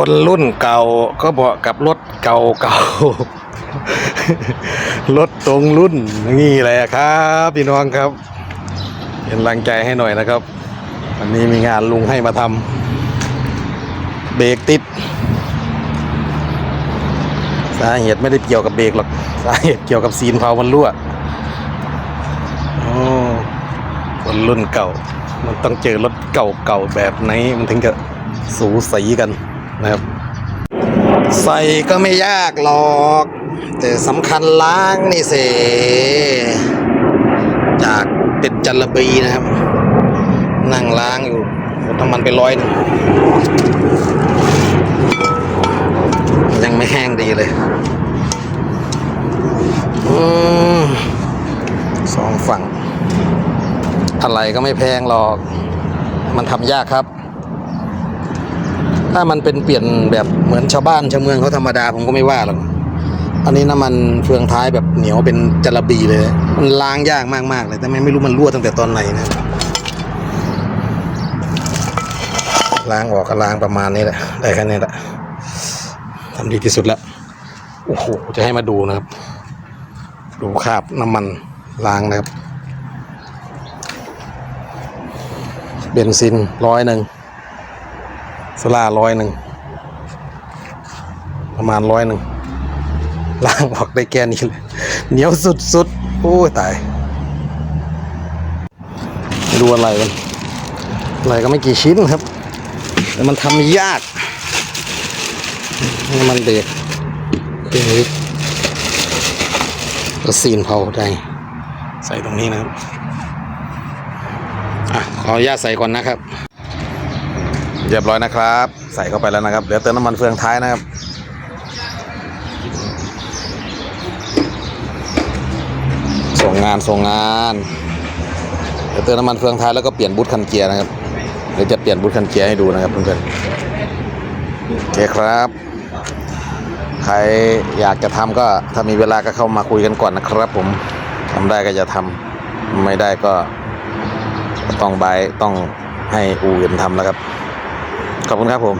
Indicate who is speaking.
Speaker 1: คนรุ่นเก่าก็บอกกับรถเก่าเก่ารถตรงรุ่นนี่แหละครับพี่น้องครับเป็นกำลังใจให้หน่อยนะครับ วันนี้มีงานลุงให้มาทำเบรกติดสาเหตุไม่ได้เกี่ยวกับเบรกหรอกสาเหตุเกี่ยวกับซีนเพามันรั่วโอ้คนรุ่นเก่า มันต้องเจอรถเก่าๆแบบไหนมันถึงจะสูสีกัน นะครับ ใส่ก็ไม่ยากหรอก แต่สำคัญล้างนี่เสจากเป็ดจันระบีนะครับ นั่งล้างอยู่หมดน้ำมันไปร้อยนึงยังไม่แห้งดีเลยอสองฝั่งอะไรก็ไม่แพงหรอก มันทำยากครับ ถ้ามันเป็นเปลี่ยนแบบเหมือนชาวบ้านชาวเมืองเขาธรรมดาผมก็ไม่ว่าหรอกอันนี้น้ำมันเฟืองท้ายแบบเหนียวเป็นจระบีเลย มันล้างยากมากๆเลยแต่ไม่ไม่รู้มันรั่วตั้งแต่ตอนไหนนะล้างออกก็ล้างประมาณนี้แหละได้แค่นี้แหละทำดีที่สุดแล้วโอ้โหจะให้มาดูนะครับ ดูคราบน้ำมันล้างนะครับเบนซินร้อยหนึ่ง โซล่าร้อยหนึ่ง ประมาณร้อยหนึ่งล้างออกได้แค่นี้เลยเหนียวสุดๆโอ้ยตายไม่รู้อะไรมันอะไรก็ไม่กี่ชิ้นครับ แต่มันทำยากนี่มันเบรกเป็นนี้ก็ซีนเผาได้ ใส่ตรงนี้นะครับ อะ ขออนุญาตใส่ก่อนนะครับ เรียบร้อยนะครับ ใส่เข้าไปแล้วนะครับ เดี๋ยวเติมน้ำมันเฟืองท้ายนะครับ ส่งงานส่งงานเดี๋ยวเติมน้ำมันเฟืองท้ายแล้วก็เปลี่ยนบูทคันเกียร์นะครับเดี๋ยวจะเปลี่ยนบูทคันเกียร์ให้ดูนะครับเพื่อนๆโอเคครับ ใครอยากจะทำก็ถ้ามีเวลาก็เข้ามาคุยกันก่อนนะครับผมทำได้ก็จะทำไม่ได้ก็ต้องบายต้องให้อู่อื่นทำแล้วครับ ขอบคุณครับผม